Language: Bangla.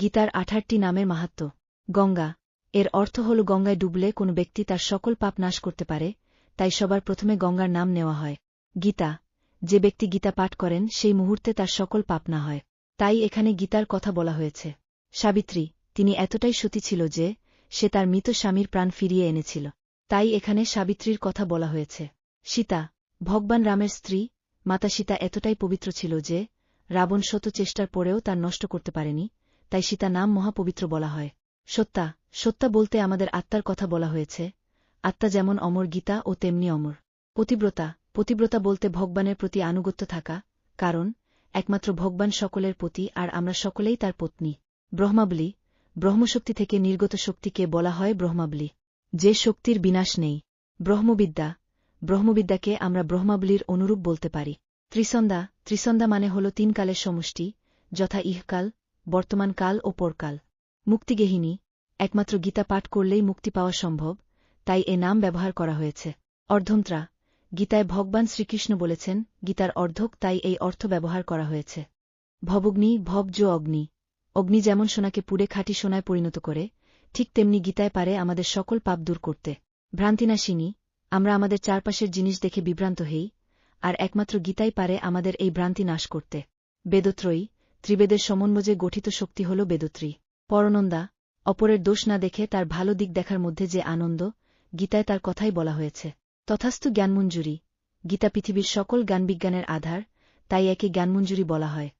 গীতার আঠারটি নামের মাহাত্ম্য গঙ্গা। এর অর্থ হল গঙ্গায় ডুবলে কোনো ব্যক্তি তার সকল পাপ নাশ করতে পারে, তাই সবার প্রথমে গঙ্গার নাম নেওয়া হয়। গীতা, যে ব্যক্তি গীতা পাঠ করেন, সেই মুহূর্তে তার সকল পাপ না হয়। তাই এখানে গীতার কথা বলা হয়েছে। সাবিত্রী, তিনি এতটাই সতী ছিল যে, সে তার মৃত স্বামীর প্রাণ ফিরিয়ে এনেছিল। তাই এখানে সাবিত্রীর কথা বলা হয়েছে। সীতা, ভগবান রামের স্ত্রী, মাতা সীতা এতটাই পবিত্র ছিল যে, রাবণ শত চেষ্টার পরেও তার নষ্ট করতে পারেনি তাই সীতা নাম মহাপবিত্র বলা হয়। সত্তা সত্তা বলতে আমাদের আত্মার কথা বলা হয়েছে। আত্মা যেমন অমর গীতা ও তেমনি অমর। পতিব্রতা পতিব্রতা বলতে ভগবানের প্রতি আনুগত্য থাকা, কারণ, একমাত্র ভগবান সকলের প্রতি আর আমরা সকলেই তার পত্নী। ব্রহ্মাবলী, ব্রহ্মশক্তি থেকে নির্গত শক্তিকে বলা হয় ব্রহ্মাবলী। যে শক্তির বিনাশ নেই। ব্রহ্মবিদ্যা, ব্রহ্মবিদ্যাকে আমরা ব্রহ্মাবলীর অনুরূপ বলতে পারি। ত্রিসন্দা ত্রিসন্দা মানে হল তিন কালের সমষ্টি, যথা ইহকাল বর্তমান কাল ও পরকাল। মুক্তিগেহিনী, একমাত্র গীতা পাঠ করলেই মুক্তি পাওয়া সম্ভব, তাই এ নাম ব্যবহার করা হয়েছে। অর্ধন্ত্রা, গীতায় ভগবান শ্রীকৃষ্ণ বলেছেন, গীতার অর্ধক তাই এই অর্থ ব্যবহার করা হয়েছে। ভবগ্নি ভবজ অগ্নি। অগ্নি যেমন সোনাকে পুড়ে খাঁটি সোনায় পরিণত করে, ঠিক তেমনি গীতায় পারে আমাদের সকল পাপ দূর করতে। ভ্রান্তিনাশিনী, আমরা আমাদের চারপাশের জিনিস দেখে বিভ্রান্ত হই, আর একমাত্র গীতাই পারে আমাদের এই ভ্রান্তি নাশ করতে। বেদত্রয়ী ত্রিবেদের সমন্বয়ে গঠিত শক্তি হল বেদত্রী। পরনন্দা, অপরের দোষ না দেখে তার ভালো দিক দেখার মধ্যে যে আনন্দ, গীতায় তার কথাই বলা হয়েছে। তথাস্তু জ্ঞানমঞ্জুরি। গীতা পৃথিবীর সকল জ্ঞানবিজ্ঞানের আধার, তাই একে জ্ঞানমঞ্জুরি বলা হয়।